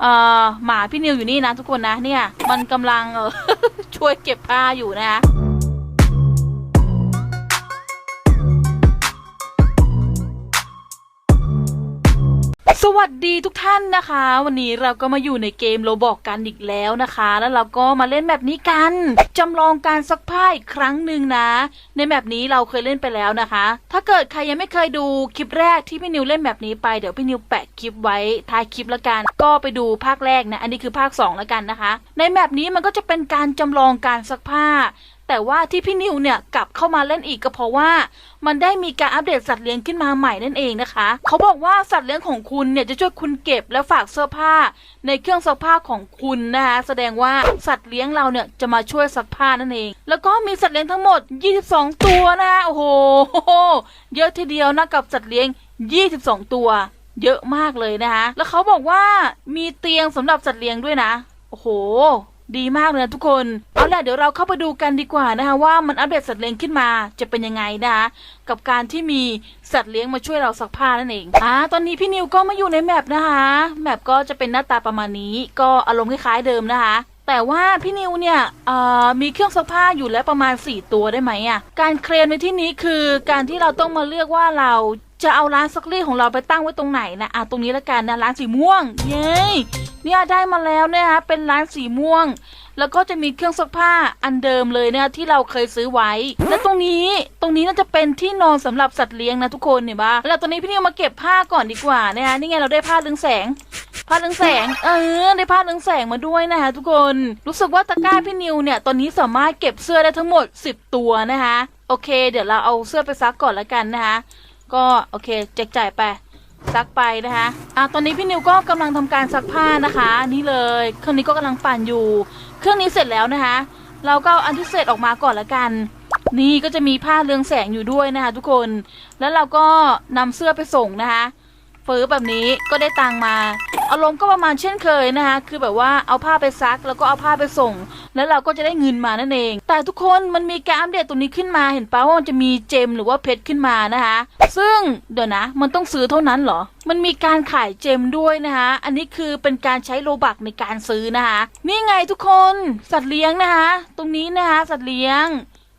เอ่อหมาพี่นิวอยู่นี่นะทุกคนนะเนี่ย มันกำลังเออช่วยเก็บผ้าอยู่นะคะ สวัสดีทุกท่านนะคะ วันนี้เราก็มาอยู่ในเกมโลบอกกันอีกแล้วนะคะ แล้วเราก็มาเล่นแบบนี้กันจำลองการซักผ้าอีกครั้งหนึ่งนะ ในแบบนี้เราเคยเล่นไปแล้วนะคะ ถ้าเกิดใครยังไม่เคยดูคลิปแรกที่พี่นิวเล่นแบบนี้ไปเดี๋ยวพี่นิวแปะคลิปไว้ท้ายคลิปละกัน ก็ไปดูภาคแรกนะ อันนี้คือภาคสองละกันนะคะ ในแบบนี้มันก็จะเป็นการจำลองการซักผ้า แต่ว่าที่พี่นิวเนี่ยกลับเข้ามาเล่นอีกก็เพราะว่ามันได้มีการอัปเดตสัตว์เลี้ยงขึ้นมาใหม่นั่นเองนะคะ เขาบอกว่าสัตว์เลี้ยงของคุณเนี่ยจะช่วยคุณเก็บและฝากเสื้อผ้า ในเครื่องซักผ้าของคุณนะคะแสดงว่าสัตว์เลี้ยงเราเนี่ยจะมาช่วยซักผ้านั่นเอง แล้วก็มีสัตว์เลี้ยงทั้งหมด 22 ตัวนะคะโอ้โห เยอะทีเดียวนะกับสัตว์เลี้ยง 22 ตัว เยอะมากเลยนะคะแล้วเขาบอกว่ามีเตียงสำหรับสัตว์เลี้ยงด้วยนะ โอ้โห ดีมากเลยนะทุกคน เอาล่ะเดี๋ยวเราเข้าไปดูกันดีกว่านะคะว่ามันอัปเดตสัตว์เลี้ยงขึ้นมาจะเป็นยังไงนะคะกับการที่มีสัตว์เลี้ยงมาช่วยเราซักผ้านั่นเองอ่าตอนนี้พี่นิวก็มาอยู่ในแมปนะคะแมปก็จะเป็นหน้าตาประมาณนี้ ก็อารมณ์คล้ายๆเดิมนะคะแต่ว่าพี่นิวเนี่ยมีเครื่องซักผ้าอยู่แล้วประมาณ 4 ตัวได้ไหมอะ การเคลมในที่นี้คือการที่เราต้องมาเลือกว่าเราจะเอาร้านซักรีดของเราไปตั้งไว้ตรงไหนนะอะตรงนี้ละกันนะร้านสีม่วง เย้ เนี่ยได้มาแล้วเนะคะเป็นร้านสีม่วง แล้วก็จะมีเครื่องซักผ้าอันเดิมเลยเนะคะที่เราเคยซื้อไว้ และตรงนี้ตรงนี้น่าจะเป็นที่นอนสำหรับสัตว์เลี้ยงนะทุกคนเห็นปะแล้วตอนนี้พี่นิวมาเก็บผ้าก่อนดีกว่านะคะนี่ไงเราได้ผ้าเรืองแสงผ้าเรืองแสง เออได้ผ้าเรืองแสงมาด้วยนะคะทุกคน รู้สึกว่าตะกร้าพี่นิวเนี่ยตอนนี้สามารถเก็บเสื้อได้ทั้งหมด 10 ตัวนะคะ โอเค เดี๋ยวเราเอาเสื้อไปซักก่อนละกันนะคะ ก็โอเคแจกจ่ายไป ซักไปนะคะอะตอนนี้พี่นิวก็กำลังทำการซักผ้านะคะ นี่เลยเครื่องนี้ก็กำลังปั่นอยู่ เครื่องนี้เสร็จแล้วนะคะ เราก็อาอันที่เสร็จออกมาก่อนละกัน นี่ก็จะมีผ้าเรืองแสงอยู่ด้วยนะคะ ทุกคน แล้วเราก็นำเสื้อไปส่งนะคะ ฟื้อแบบนี้ก็ได้ตังมา อารมณ์ก็ประมาณเช่นเคยนะคะ คือแบบว่าเอาผ้าไปซัก แล้วก็เอาผ้าไปส่ง แล้วเราก็จะได้เงินมานั่นเอง แต่ทุกคนมันมีการอัปเดตตัวนี้ขึ้นมาเห็นปะว่ามันจะมีเจมหรือว่าเพชรขึ้นมานะคะ ซึ่งเดี๋ยวนะ มันต้องซื้อเท่านั้นเหรอ มันมีการขายเจมด้วยนะคะ อันนี้คือเป็นการใช้โลบักในการซื้อนะคะ นี่ไงทุกคนสัตว์เลี้ยงนะคะ ตรงนี้นะคะสัตว์เลี้ยง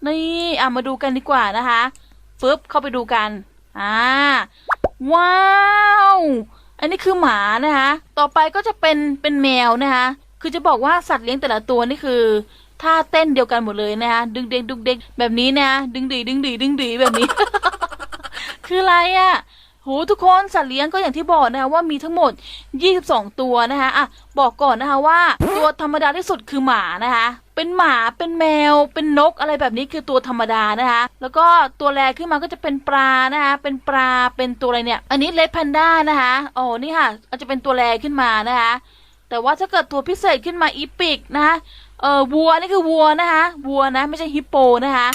นี่อะมาดูกันดีกว่านะคะฟึบเข้าไปดูกัน อ่า ว้าว อันนี้คือหมานะคะ ต่อไปก็จะเป็นเป็นแมวนะคะ คือจะบอกว่าสัตว์เลี้ยงแต่ละตัวนี่คือท่าเต้นเดียวกันหมดเลยนะคะดึงเด้งดึงเด้งแบบนี้นะดึงดีดึงดีดึงดีแบบนี้ คืออะไรอะ่ะ โหทุกคนสัตว์เลี้ยงก็อย่างที่บอกนะคะว่ามีทั้งหมด 22 ตัวนะคะอะบอกก่อนนะคะว่า ตัวธรรมดาที่สุดคือหมานะคะเป็นหมา เป็นแมว เป็นนกอะไรแบบนี้คือตัวธรรมดานะคะ แล้วก็ตัวแรขึ้นมาก็จะเป็นปลานะคะ เป็นปลา เป็นตัวอะไรเนี่ย อันนี้เลดแพนด้านะคะโอ้นี่ค่ะอาจจะเป็นตัวแรขึ้นมานะคะ แต่ว่าถ้าเกิดตัวพิเศษขึ้นมาอีปิกนะคะ เออวัวนี่คือวัวนะคะ วัวนะไม่ใช่ฮิปโปนะคะ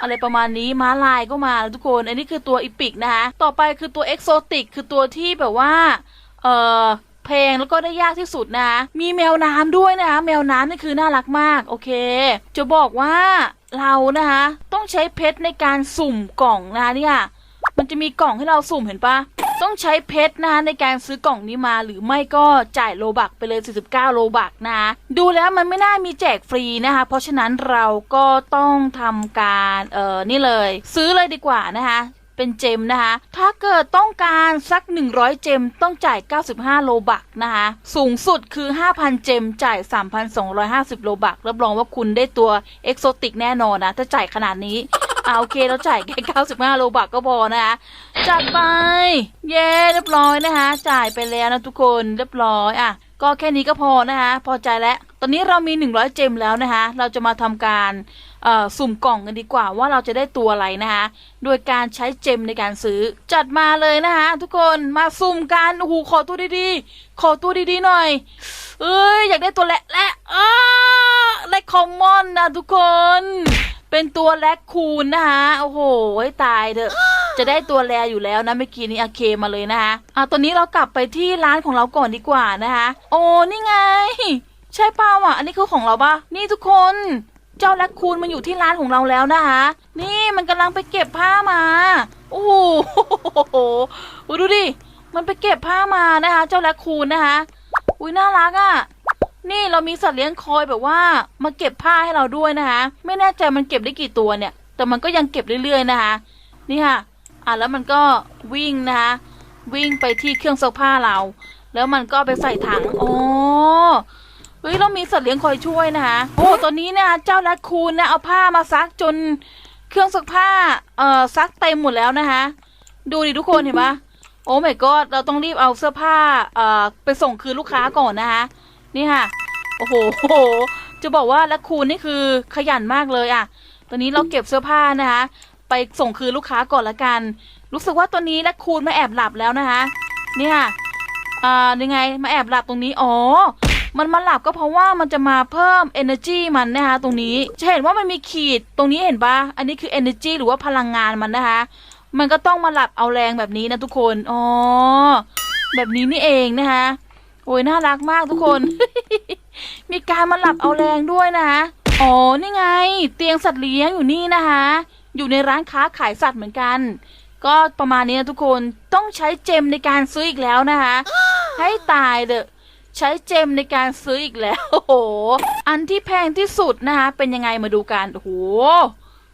อะไรประมาณนี้ม้าลายก็มาแล้วทุกคน อันนี้คือตัวอีปิกนะคะต่อไปคือตัวเอกโซติกคือตัวที่แบบว่า เออเพลงแล้วก็ได้ยากที่สุดนะ มีแมวน้ำด้วยนะคะแมวน้ำนี่คือน่ารักมาก โอเค จะบอกว่าเรานะคะ ต้องใช้เพชรในการสุ่มกล่องนะเนี่ย มันจะมีกล่องให้เราสุ่มเห็นปะต้องใช้เพชรนะในการซื้อกล่องนี้มาหรือไม่ก็จ่ายโลบักไปเลย 49 โลบักนะ ดูแล้วมันไม่น่ามีแจกฟรีนะคะ เพราะฉะนั้นเราก็ต้องทำการเออนี่เลย ซื้อเลยดีกว่านะคะเป็นเจมนะคะ ถ้าเกิดต้องการสัก 100 เจมต้องจ่าย 95 โลบักนะคะ สูงสุดคือ 5,000 เจมจ่าย 3,250 โลบัก รับรองว่าคุณได้ตัวเอกโซติกแน่นอนนะ ถ้าจ่ายขนาดนี้ อ่าโอเคเราจ่ายแค่95 โลบักก็พอนะคะจัดไป เย้เรียบร้อยนะคะจ่ายไปแล้วนะทุกคนเรียบร้อยอะก็แค่นี้ก็พอนะคะพอใจแล้ว ตอนนี้เรามี 100 เจมแล้วนะคะเราจะมาทำการสุ่มกล่องกันดีกว่าว่าเราจะได้ตัวอะไรนะคะโดยการใช้เจมในการซื้อ จัดมาเลยนะคะทุกคนมาสุ่มกันโอ้โหขอตัวดีๆ ขอตัวดีๆหน่อย เอ้ยอยากได้ตัวแหละและอ้าแลคคอมมอนนะทุกคน เป็นตัวแลคคูนนะคะโอ้โหให้ตายเถอะจะได้ตัวแลอยู่แล้วนะเมื่อกี้นี้อาเคมาเลยนะคะอะตอนนี้เรากลับไปที่ร้านของเราก่อนดีกว่านะคะโอ้นี่ไง ใช่เปล่าอะ อันนี้คือของเราปะนี่ทุกคนเจ้าแลคคูนมันอยู่ที่ร้านของเราแล้วนะคะนี่มันกำลังไปเก็บผ้ามาโอ้โหโอ้ดูดิมันไปเก็บผ้ามานะคะ เจ้าแลคคูนนะคะอุ้ยน่ารักอะ่ะ นี่เรามีสัตว์เลี้ยงคอยแบบว่ามาเก็บผ้าให้เราด้วยนะคะไม่แน่ใจมันเก็บได้กี่ตัวเนี่ย แต่มันก็ยังเก็บเรื่อยๆนะคะนี่ค่ะอะแล้วมันก็วิ่งนะคะวิ่งไปที่เครื่องซักผ้าเรา แล้วมันก็ไปใส่ถังอ๋อเฮ้ยเรามีสัตว์เลี้ยงคอยช่วยนะคะโอ้ตอนนี้นะคะเจ้าแรดคูนนะเอาผ้ามาซักจนเครื่องซักผ้าเอ่อซักเต็มหมดแล้วนะคะดูดิทุกคนเห็นปะโอ้ my god เราต้องรีบเอาเสื้อผ้าเอ่อไปส่งคืนลูกค้าก่อนนะคะ นี่ค่ะ โอ้โห จะบอกว่าแรดคูนนี่คือขยันมากเลยอะตอนนี้เราเก็บเสื้อผ้านะคะ ไปส่งคืนลูกค้าก่อนละกัน รู้สึกว่าตัวนี้แรดคูนมาแอบหลับแล้วนะคะ เนี่ยอ่ายังไงมาแอบหลับตรงนี้ อ๋อ มันมาหลับก็เพราะว่ามันจะมาเพิ่ม energy มันนะคะตรงนี้ จะเห็นว่ามันมีขีดตรงนี้เห็นปะอันนี้คือ energy หรือว่าพลังงานมันนะคะ มันก็ต้องมาหลับเอาแรงแบบนี้นะทุกคน อ๋อ แบบนี้นี่เองนะคะ โอ้ยน่ารักมากทุกคน มีการมาหลับเอาแรงด้วยนะคะอ๋อนี่ไง เตียงสัตว์เลี้ยงอยู่นี่นะคะ อยู่ในร้านค้าขายสัตว์เหมือนกัน ก็ประมาณนี้นะทุกคนต้องใช้เจมในการซื้ออีกแล้วนะคะ ให้ตายเถอะใช้เจมในการซื้ออีกแล้วโอ้โหอันที่แพงที่สุดนะคะ เป็นยังไงมาดูกันโอ้โห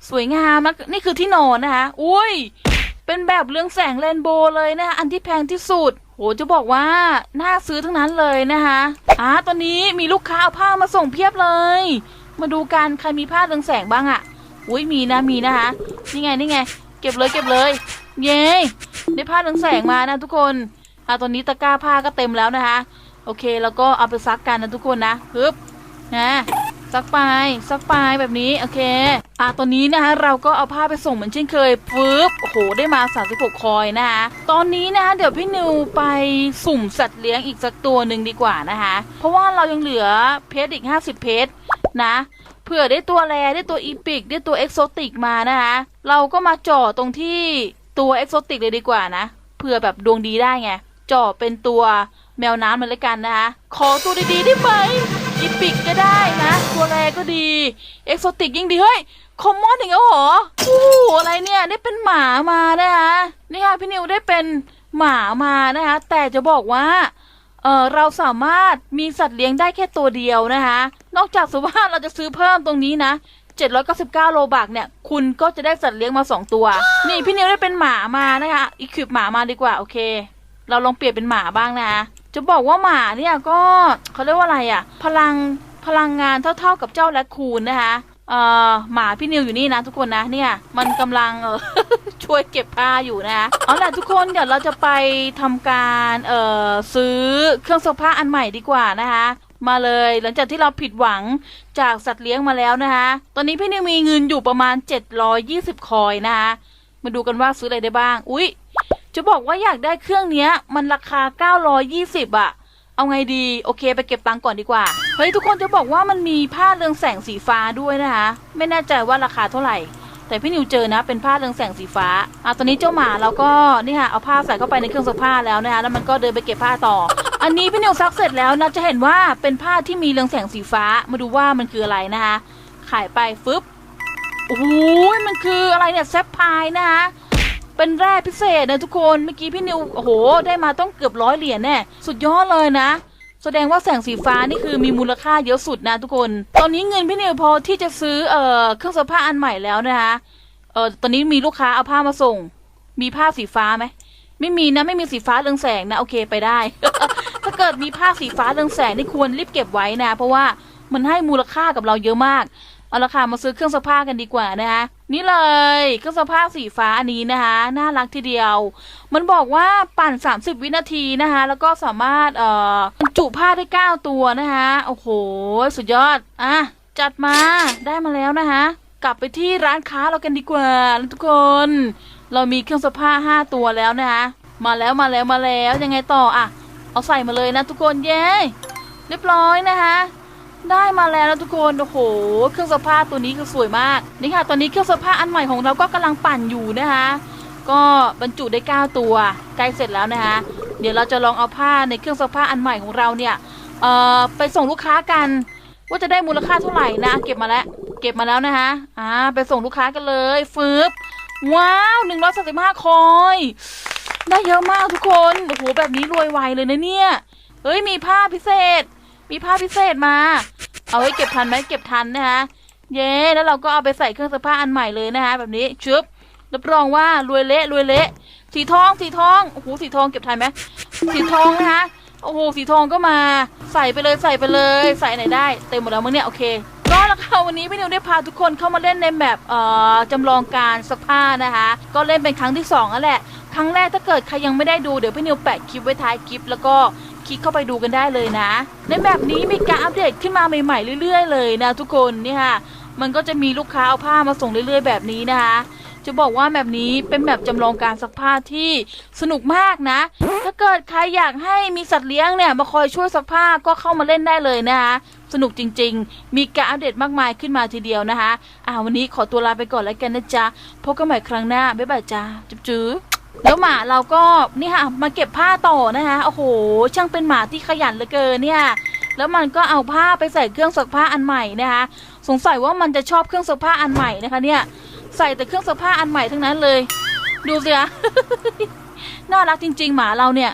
สวยงามนะนี่คือที่นอนนะคะ อุ้ย เป็นแบบเรืองแสงเรนโบว์เลยนะคะอันที่แพงที่สุด โหจะบอกว่าน่าซื้อทั้งนั้นเลยนะคะอ่าตอนนี้มีลูกค้าเอาผ้ามาส่งเพียบเลย มาดูกันใครมีผ้าเรืองแสงบ้างอะอุ้ยมีนะมีนะคะนี่ไงนี่ไง เก็บเลยเก็บเลย เย้ได้ผ้าเรืองแสงมานะทุกคนอ่าตอนนี้ตะกร้าผ้าก็เต็มแล้วนะคะ โอเคแล้วก็เอาไปซักกันนะทุกคนนะฮึบนะ ซักไปซักไปแบบนี้โอเค อะตอนนี้นะคะเราก็เอาผ้าไปส่งเหมือนเช่นเคยปึ๊บโอ้โหได้มา 36 คอยนะคะตอนนี้นะคะเดี๋ยวพี่นิวไปสุ่มสัตว์เลี้ยงอีกสักตัวหนึ่งดีกว่านะคะเพราะว่าเรายังเหลือเพชรอีก 50 เพชรนะเผื่อได้ตัวแรได้ตัวอีพิกได้ตัวเอกโซติกมานะคะเราก็มาจ่อตรงที่ตัวเอกโซติกเลยดีกว่านะเผื่อแบบดวงดีได้ไงจ่อเป็นตัวแมวน้ำมาเลยกันนะคะขอตัวดีๆได้ไหม อีพิกก็ได้นะ ตัวแรก็ดี เอ็กโซติกยิ่งดีเฮ้ย คอมมอนถึงแล้วเหรอโอ้โหอะไรเนี่ยได้เป็นหมามานะคะนี่ค่ะพี่นิวได้เป็นหมามานะคะ แต่จะบอกว่าเออเราสามารถมีสัตว์เลี้ยงได้แค่ตัวเดียวนะคะ นอกจากสมมติว่าเราจะซื้อเพิ่มตรงนี้นะ799โลบักเนี่ย คุณก็จะได้สัตว์เลี้ยงมา 2 ตัว นี่พี่นิวได้เป็นหมามานะคะ อีกคิวหมามาดีกว่า โอเค เราลองเปลี่ยนเป็นหมาบ้างนะคะ จะบอกว่าหมาเนี่ยก็เขาเรียกว่าอะไรอะพลังพลังงานเท่าๆกับเจ้าแรดคูนนะคะเอ่อหมาพี่นิวอยู่นี่นะทุกคนนะเนี่ยมันกำลังเออช่วยเก็บผ้าอยู่นะคะเอาล่ะทุกคนเดี๋ยวเราจะไปทำการเอ่อซื้อเครื่องซักผ้าอันใหม่ดีกว่านะคะมาเลยหลังจากที่เราผิดหวังจากสัตว์เลี้ยงมาแล้วนะคะตอนนี้พี่นิวมีเงินอยู่ประมาณ 720 คอยนะคะมาดูกันว่าซื้ออะไรได้บ้าง อุ๊ย จะบอกว่าอยากได้เครื่องเนี้ย มันราคา 920อะเอาไงดีโอเคไปเก็บตังค์ก่อนดีกว่า เฮ้ยทุกคนจะบอกว่ามันมีผ้าเรืองแสงสีฟ้าด้วยนะคะ ไม่แน่ใจว่าราคาเท่าไหร่ แต่พี่นิวเจอนะเป็นผ้าเรืองแสงสีฟ้าอะตอนนี้เจ้าหมาเราก็นี่ค่ะเอาผ้าใส่เข้าไปในเครื่องซักผ้าแล้วนะคะแล้วมันก็เดินไปเก็บผ้าต่อ อันนี้พี่นิวซักเสร็จแล้วนะจะเห็นว่าเป็นผ้าที่มีเรืองแสงสีฟ้ามาดูว่ามันคืออะไรนะคะขายไปฟึบโอ้โหมันคืออะไรเนี่ยแซฟพายนะคะ เป็นแร่พิเศษนะทุกคนเมื่อกี้พี่นิวโอ้โห ได้มาต้องเกือบร้อยเหรียญแน่สุดยอดเลยนะ แสดงว่าแสงสีฟ้านี่คือมีมูลค่าเยอะสุดนะทุกคน ตอนนี้เงินพี่นิวพอที่จะซื้อเอ่อเครื่องซักผ้าอันใหม่แล้วนะคะเออตอนนี้มีลูกค้าเอาผ้ามาส่ง มีผ้าสีฟ้าไหมไม่มีนะไม่มีสีฟ้าเรืองแสงนะโอเคไปได้ ถ้าเกิดมีผ้าสีฟ้าเรืองแสงนี่ควรรีบเก็บไว้นะ เพราะว่ามันให้มูลค่ากับเราเยอะมาก เอาละค่ะมาซื้อเครื่องซักผ้ากันดีกว่านะคะนี่เลยเครื่องซักผ้าสีฟ้าอันนี้นะคะน่ารักทีเดียว มันบอกว่าปั่น 30 วินาทีนะคะแล้วก็สามารถเอ่อบรรจุผ้าได้ 9 ตัวนะคะโอ้โห สุดยอดอะจัดมาได้มาแล้วนะคะกลับไปที่ร้านค้าเรากันดีกว่าทุกคน เรามีเครื่องซักผ้า5ตัวแล้วนะคะมาแล้วมาแล้วมาแล้วยังไงต่ออะเอาใส่มาเลยนะทุกคนเย้เรียบร้อยนะคะ ได้มาแล้วนะทุกคนโอ้โห เครื่องซักผ้าตัวนี้คือสวยมากนี่ค่ะ ตอนนี้เครื่องซักผ้าอันใหม่ของเราก็กำลังปั่นอยู่นะคะก็บรรจุได้ 9 ตัวใกล้เสร็จแล้วนะคะเดี๋ยวเราจะลองเอาผ้าในเครื่องซักผ้าอันใหม่ของเราเนี่ยเอ่อไปส่งลูกค้ากัน ว่าจะได้มูลค่าเท่าไหร่นะเก็บมาแล้วเก็บมาแล้วนะคะอ่าไปส่งลูกค้ากันเลยฟืบว้าวหนึ่งร้อยสสิบห้าคอย ได้เยอะมากทุกคนโอ้โหแบบนี้รวยไวเลยนะเนี่ยเฮ้ยมีผ้าพิเศษ มีผ้าพิเศษมา เอาไว้เก็บทันไหมเก็บทันนะคะเย้แล้วเราก็เอาไปใส่เครื่องซักผ้าอันใหม่เลยนะคะแบบนี้ชึบรับรองว่ารวยเละรวยเละสีทองสีทองโอ้โหสีทองเก็บทันไหมสีทองนะคะโอ้โหสีทองก็มาใส่ไปเลยใส่ไปเลย ใส่ไหนได้เต็มหมดแล้วมั้งเนี่ยโอเคก็แล้วค่ะวันนี้พี่นิวได้พาทุกคนเข้ามาเล่นในแบบเอ่อจำลองการซักผ้านะคะ ก็เล่นเป็นครั้งที่สองแล้วแหละ ครั้งแรกถ้าเกิดใครยังไม่ได้ดูเดี๋ยวพี่นิวแปะคลิปไว้ท้ายคลิปแล้วก็ คลิกเข้าไปดูกันได้เลยนะ ในแบบนี้มีการอัปเดตขึ้นมาใหม่ๆเรื่อย ๆ เลยนะทุกคนนี่ค่ะมันก็จะมีลูกค้าเอาผ้ามาส่งเรื่อย ๆ แบบนี้นะคะ จะบอกว่าแบบนี้เป็นแบบจำลองการซักผ้าที่สนุกมากนะ ถ้าเกิดใครอยากให้มีสัตว์เลี้ยงเนี่ยมาคอยช่วยซักผ้าก็เข้ามาเล่นได้เลยนะคะสนุกจริง ๆ มีการอัปเดตมากมายขึ้นมาทีเดียวนะคะอ่าวันนี้ขอตัวลาไปก่อนแล้วกันนะจ๊ะ พบกันใหม่ครั้งหน้า บ๊ายบายจ้าจุ๊บจุ๊บ แล้วหมาเราก็นี่ค่ะมาเก็บผ้าต่อนะคะโอ้โห ช่างเป็นหมาที่ขยันเหลือเกินเนี่ยแล้วมันก็เอาผ้าไปใส่เครื่องซักผ้าอันใหม่นะคะสงสัยว่ามันจะชอบเครื่องซักผ้าอันใหม่นะคะเนี่ยใส่แต่เครื่องซักผ้าอันใหม่ทั้งนั้นเลย ดูสิคะน่ารักจริง ๆ หมาเราเนี่ย